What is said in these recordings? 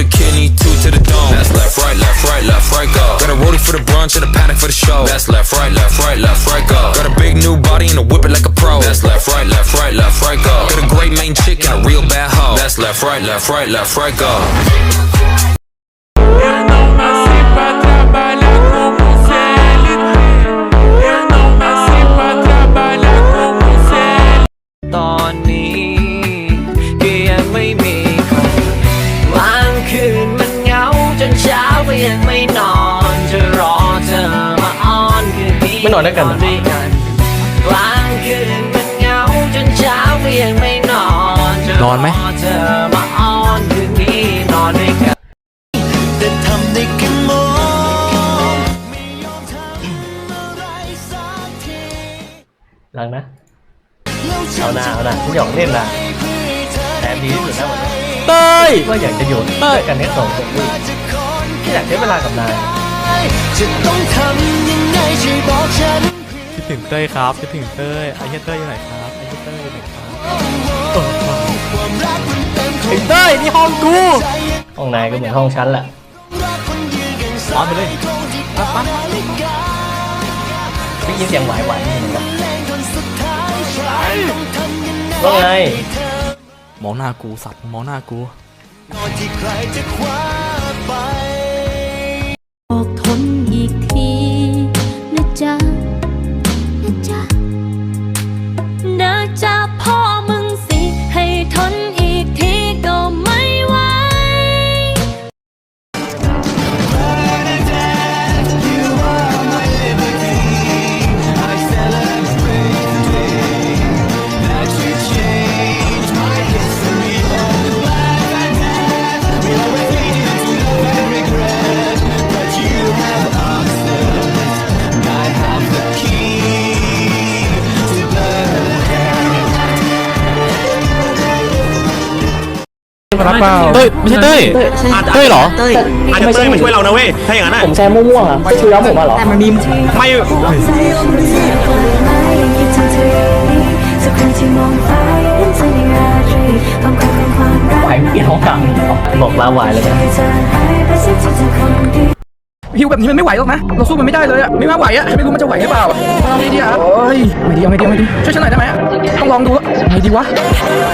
the kidney, two to the dome. That's left, right, left, right, left, right, go. Got a rollie for the brunch and a paddock for the show. That's left, right, left, right, left, right, go. Got a big new body and a whip it like a pro. That's left, right, left, right, left, right, go. Got a great main chick and a real bad hoe. That's left, right, left, right, left, right, go. นนี้ไม่นอนด้วยกันเหรอด้วยกันกลางคืนมันเหงาจนเช้าก็ยังไม่นอนจะนอนไหมรอเธอมาอ้อนคืนนี้นอนด้วยกันแต่ทำได้แค่มองไม่ยอมทำอะไรสักทีหลังนะเอาหน้าเอาหน้าทุกอย่างเล่นนะแต่ดีที่สุดแล้ววันนี้เต้ยว่าอยากจะอยู่ด้วยกันแค่สองคนด้วยแค่อยากใช้เวลากับนาย จะต้องทำยังไงช่วยบอกฉันคิดถึงเต้ยครับคิดถึงเต้ยไอ้เหี้ยเต้ยอยู่ไหนครับไอ้เหี้ยเต้ยอยู่ไหนครับไอ้เต้ยนี่ห้องกูห้องนายก็เหมือนห้องฉันแหละร้อนไปเลยได้ยินเสียงหวายหวายเหมือนกันว่าไงมองหน้ากูสัตว์มองหน้ากูอ รับเปล่าเต้ยไม่ใช่เต้ยเต้ยเหรออาจจะเต้ยมาช่วยเรานะเว้ย ถ้าอย่างนั้นอะผมแซมม่วงๆอะไปช่วยรับผมมาเหรอไม่สักครั้งที่มองฟ้าเห็นเธอในราตรีความกลของความรักหวายเปลี่ยนห้องกลางบอกลาหวายเลยนะให้เธอหายไปสักทีเธอคงดีหิวแบบนี้มันไม่ไหวหรอกนะ เราสู้มันไม่ได้เลยอะไม่ว่าไหวอะไม่รู้มันจะไหวหรือเปล่าเอาไม่ดีอะโอ้ยไม่ดีเอาไม่ดีเอาไม่ดีช่วยฉันหน่อยได้ไหมอะต้องลองดูแล้วไม่ดีวะ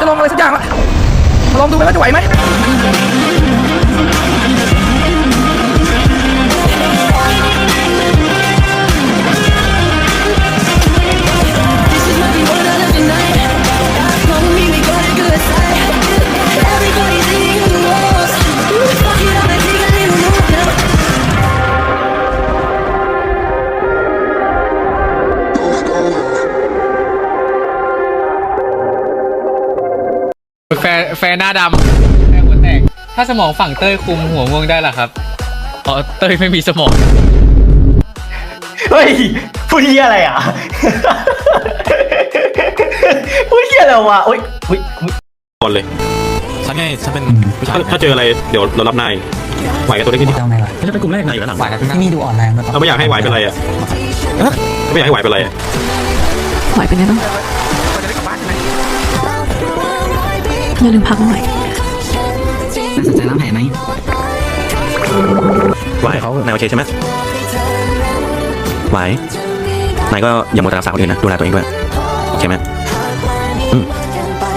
จะลองอะไรสักอย่างละมา ลองดูไหมว่าจะไหวไหม แฟนแฟนหน้าดำแฟนหัวแตก ถ้าสมองฝั่งเต้ยคุมหัวง่วงได้ล่ะครับอ๋อเต้ยไม่มีสมอง เฮ้ยพูดเหี้ยอะไรอะ พูดเหี้ยอะไรวะโอ๊ยอุ๊ยอุ๊ยก่อนเลย ฉันไงฉันเป็นผู้ชายถ้าถ้าเจออะไรเดี๋ยวเรารับนายไหวกับตัวเล็กนิดเดียวไม่ใช่เป็นกลุ่มแรกนายอยู่ด้านหลังที่นี่ดูอ่อนแรงมาเราไม่อยากให้ไหวเป็นไรอะไม่อยากให้ไหวเป็นไรอะไหวเป็นไงบ้าง อย่าลืมพักหน่อยสนใจล้างแผลไหมไหวนายโอเคใช่ไหมไหวนายก็อย่ามัวแต่รักษาคนอื่นนะดูแลตัวเองด้วยโอเคไหมอืม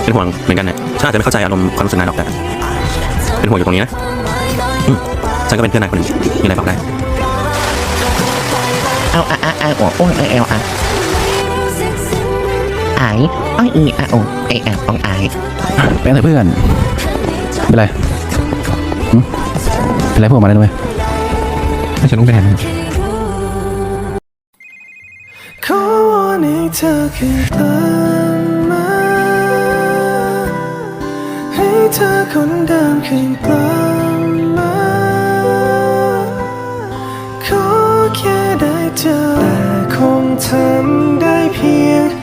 เป็นห่วงเหมือนกันเนี่ยฉันอาจจะไม่เข้าใจอารมณ์ความรู้สึกนายหรอกแต่เป็นห่วงอยู่ตรงนี้นะอืมฉันก็เป็นเพื่อนนายคนหนึ่งมีอะไรบอกได้เอาอะอะอะโอ้โอ้เอเอลอะไออ้อยอีอะโอเอแอลองไอเป็นอะไรเพื่อน เป็นไรหึเป็นไรพวกมาเลยด้วยให้ฉันต้องไปแทนขอวอนให้เธอคืนตามมา ให้เธอคนเดิมคืนกลับมา ขอแค่ได้เจอแต่คงทำได้เพียง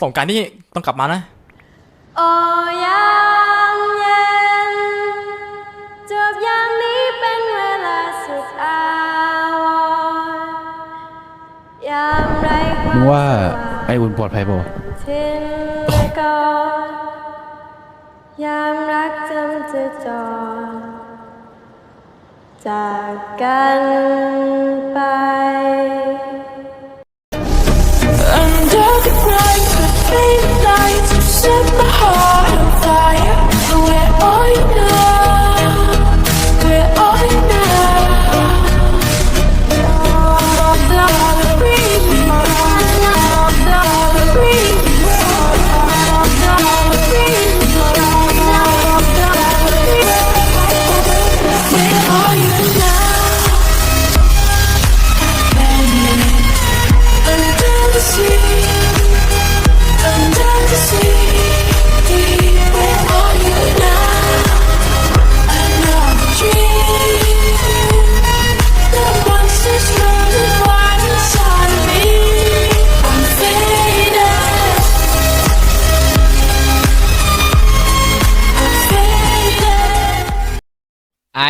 สงกรารนี่ต้องกลับมานะ โอ้ยามเย็นจบยามนี้เป็นเวลาสุดอาวรณ์ยามไรความมึงว่าไอ้อุ่นปลอดภัยป่าวะทิ้งไปก่อนยามรักจำจะจรจากกันไป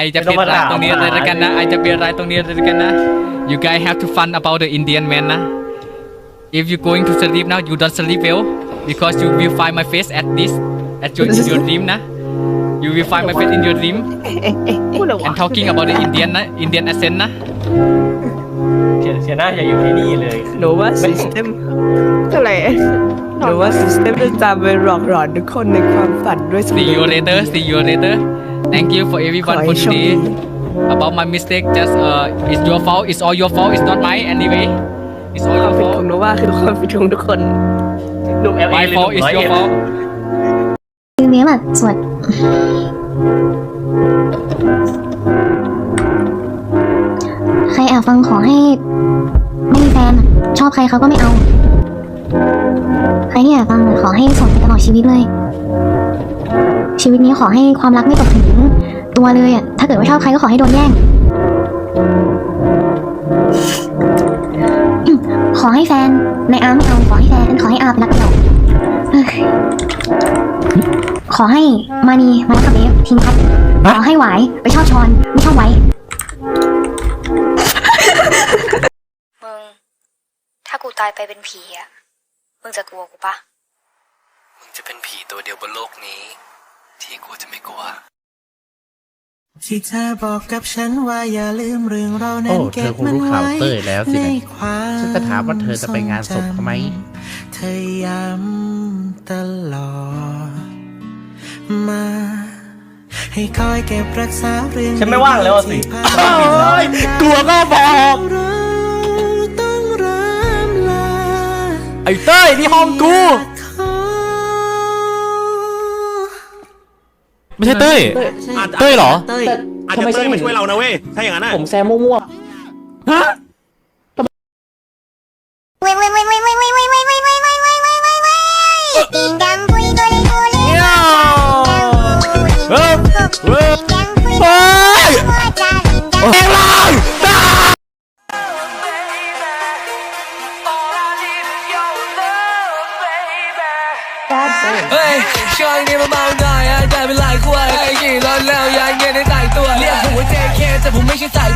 ไอจะเป็นรายตรงนี้เลยแล้วกันนะไอจะเป็นรายตรงนี้เลยแล้วกันนะ you guys have to fun about the Indian man นะ if you going to sleep now you don't sleep well because you will find my face at this at your your dream นะ you will find my face in your dream and talking about the Indian นะ Indian accent นะเชียร์เชียร์หน้าอย่าอยู่ที่นี่เลยหนูว่าซิสเต็มอะไรหนูว่าซิสเต็มจะตามไปหลอกหลอนทุกคนในความฝันด้วย see you later see you later thank you for everyone ขอ for ให้โชค today ดี about my mistake just uh it's your fault it's all your fault it's not mine anyway it's all ควา your มผิด fault ของหนูว่าคือความผิดของทุกคนหนุ่มเอลเอ my หรือห fault นุ่ม it's ร้อย your เอ็ด fault คือเนี้ยแบบสวดใครแอบฟังขอให้ ไม่มีแฟนอะชอบใครเขาก็ไม่เอา ใครที่แอบฟังขอให้โสดไปตลอดชีวิตเลย ชีวิตนี้ขอให้ความรักไม่ตกถึงตัวเลยอะ ถ้าเกิดว่าชอบใครก็ขอให้โดนแย่ง ขอให้แฟนในอาร์ไม่เอาขอให้แฟนขอให้อาเป็นรักเดียวขอให้มานีมารักกับเบฟทีมครับขอให้หวายไปชอบชอนไม่ชอบไว้มึงถ้ากูตายไปเป็นผีอะ มึงจะกลัวกูปะมึงจะเป็นผีตัวเดียวบนโลกนี้ ที่กูจะไม่กลัว ที่เธอบอกกับฉันว่าอย่าลืมเรื่องเรานั้โอ้นเธเก็อบคงมันรู้ข่าวไว้เต้ยแล้วสิในนะความฉันจะถามว่าเธอจะไปงานศพเขาไหม เธอย้ำตลอดมา ให้คอยเก็บรักษาเรื่องฉันไม่ว่างแล้วอะสิ ที่ผ่านมา กลัวก็บอกเร อ้เต้ยนี่ห้องกู ไม่ใช่เต้ยเต้ยเหรออาจจะเต้ยมาช่วยเรานะเว้ยถ้าอย่างนั้นอะผมแซมมั่วฮะ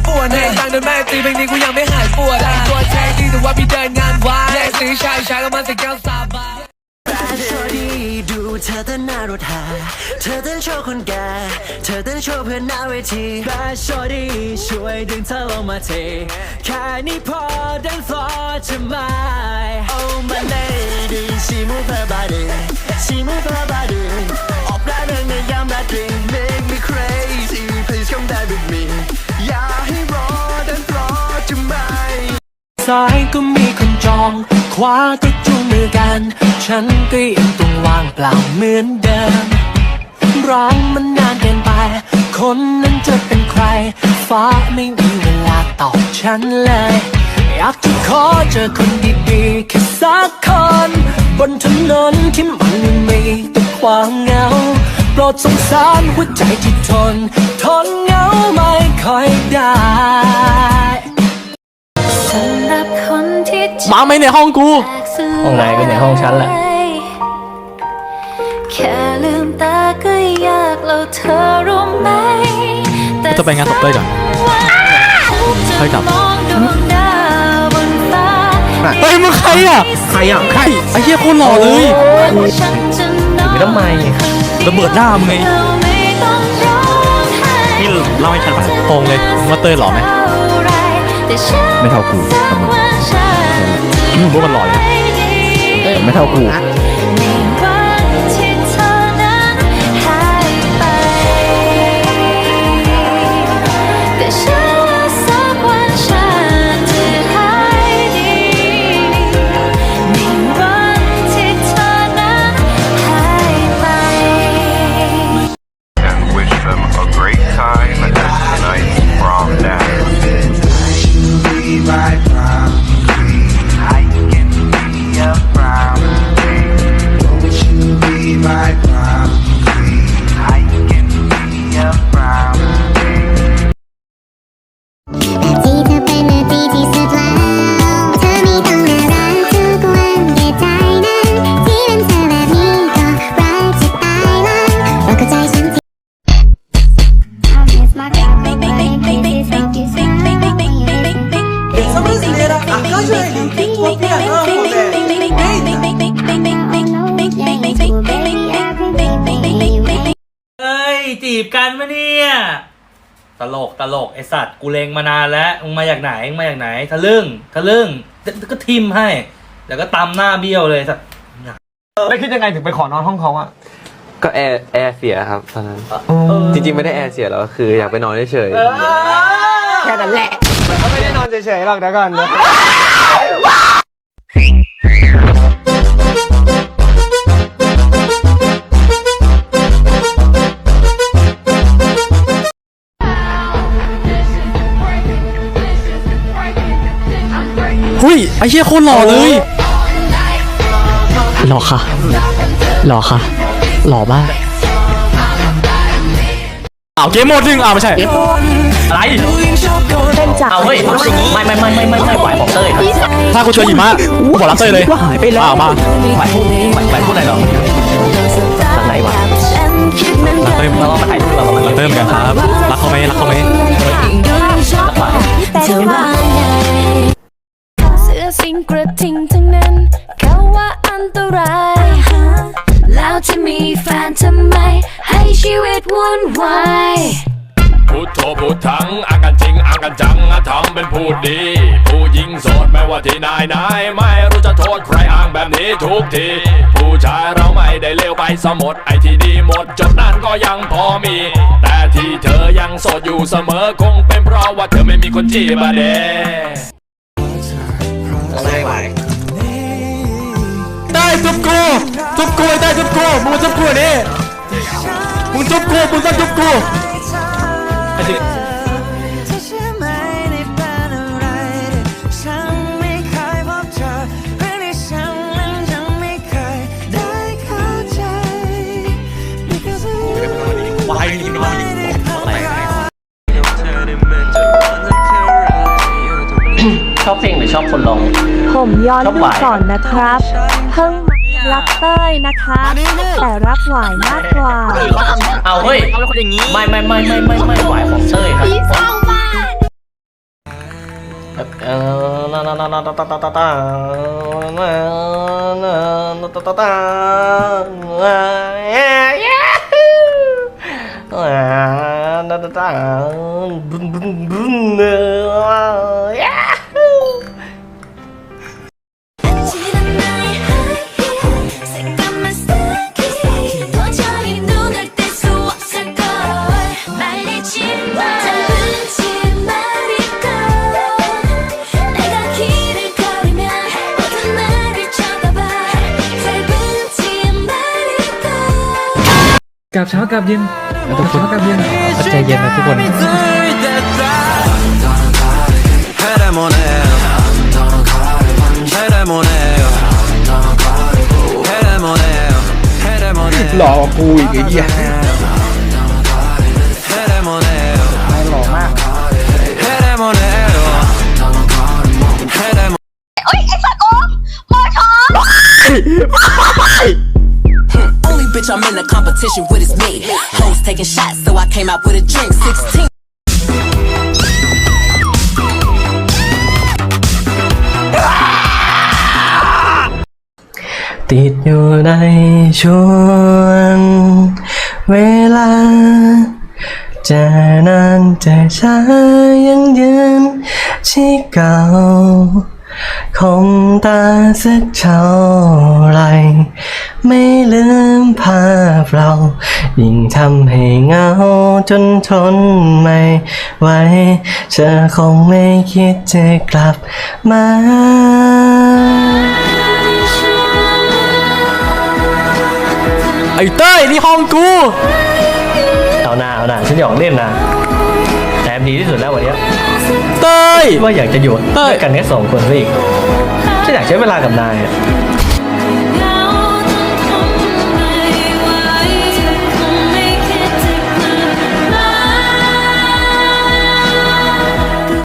ไม่ใช่สายป่วนให้ตังค์โดนแม่ตีเพลงนี้กูยังไม่หายปวดต่งตัวแท้ดีแต่ว่าพี่เดินงานวายแลกซื้อชายชายก็มาสิแก้วสาบานดูเธอเต้นหน้ารถหา เธอเต้นโชว์คนแก่ เธอเต้นโชว์เพื่อนหน้าเวทีแบดชอดีช่วยดึงเธอลงมาเท แค่นี้พอ dance floor จะไม่ Oh my lady she move her body she move her body ออกแรงในยามราตรี make me crazy please come dance with me อย่าให้รอ dance floor จะไม่ซ้ายก็มีคนจอง ขวาก็จูงมือกัน ฉันก็ยังต้องว่างเปล่าเหมือนเดิม ร้องมันนานเกินไป คนนั้นจะเป็นใคร ฟ้าไม่มีเวลาตอบฉันเลย อยากจะขอเจอคนดีๆแค่สักคน บนถนนที่มันไม่มีแต่ความเหงา ปรดสงสารหัวใจที่ทน ทนเงาไม่ค่อยได้สำหรับคนที่มาไหมในห้องกู ห้องไหนก็ในห้องฉันแหละ แค่ลืมตาก็ยากแล้เธอรู้ไหมจะไปงานศพเต้ยก่อนค่อยกลับเฮ้ยมึงใครอะ ใครอะ ใครไอ้เหี้ยคนหล่อเลย ไปทำไมระเบิดหน้ามึงไงนี่เล่าให้ฉันฟังโรงเลยมาเตยหล่อไหมไม่เท่ากูทำไมพวกมันหล่อเลยไม่เท่ากู จีบกันมะเนี่ย ตลกตลกไอสัตว์กูเลงมานานแล้วมึงมาจากไหนมึงมาจากไหนทะลึ่งทะลึ่งก็ทิมให้ แล้วก็ตำหน้าเบี้ยวเลยสัตว์แล้วคิดยังไงถึงไปขอนอนห้องเขาอะก็แอร์แอร์เสียครับตอนนั้นจริงๆไม่ได้แอร์เสียหรอกคืออยากไปนอนเฉยๆแค่นั้นแหละเขาไม่ได้นอนเฉยๆหรอกนะก่อน ไอ้เชี่ยคนหล่อเลยหล่อค่ะหล่อค่ะหล่อมากอาเกมหมดหนึ่งอ้าไม่ใช่อะไรเต้นจากเอาเฮ้ยไม่ไม่ไม่ไม่ไม่ไม่ไหวบอกเต้ยถ้ากูชวนหยิมากูขอรับเต้ยเลยหายไปแล้วอ้าวมาไหวพูดไหไหพูดอะไรหรอทางไหนวะรักเต้ยเราไปถ่ายรูปเราเต้ยเหมือนกันครับรักเขาไหมรักเขาไหม งกระทิงทั้งนั้น เขาว่าอันตรายแล้วจะมีแฟนทำไม ให้ชีวิตวุ่นวายพูดโธพูดทธังอากันจริงอากันจังอาทำเป็นพูดดี ผู้หญิงโสดไม่ว่าที่นายนายไม่รู้จะโทษใครอ้างแบบนี้ทุกที ผู้ชายเราไม่ได้เลวไปสมดไอที่ดีหมดจบนั้นก็ยังพอมี แต่ที่เธอยังโสดอยู่เสมอคงเป็นเพราะว่าเธอไม่มีคนจีบมาเด ไม่ไหวได้จุบกูจุบกูได้จุบกูมึงจุบกูนี่มึงจุบกูมึงต้องจุบกูไอ้ ชอบเพลงหรือชอบคนร้อง ผมย้อนดูก่อนนะครับ เพิ่งรักเต้ยนะคะแต่รักหวายมากกว่า เอาเฮ้ยไม่ไม่ไม่ไม่ไม่ไม่ไหวของเต้ยครับพี่เศร้ามากเออนานานานาตาตาตาตาตานานานาตาตาตาเย้นาตาตาบุนบุนบุนเนอ กลับยินทุกคนกลับยินใจเย็นนะทุกคน หลอกกูอีกไอ้เหี้ย I'm in a competition with his mate. Hoes taking shots, so I came out with a drink. 16. ติดอยู่ในช่วงเวลา จะนานจะช้ายังยืนที่เก่า คงตาสักเท่าไหรไม่ลืมภาพเรา ยิ่งทำให้เหงาจนทนไม่ไหวเธอคงไม่คิดจะกลับมาไอ้เต้ยนี่ห้องกู เอาหน้าเอาหน้าฉันหยอกเล่นนะแต่ดีที่สุดแล้ววันเนี้ย เต้ย ว่าอยากจะอยู่ด้วยกันแค่สองคนซะอีกฉันอยากใช้เวลากับนายอะ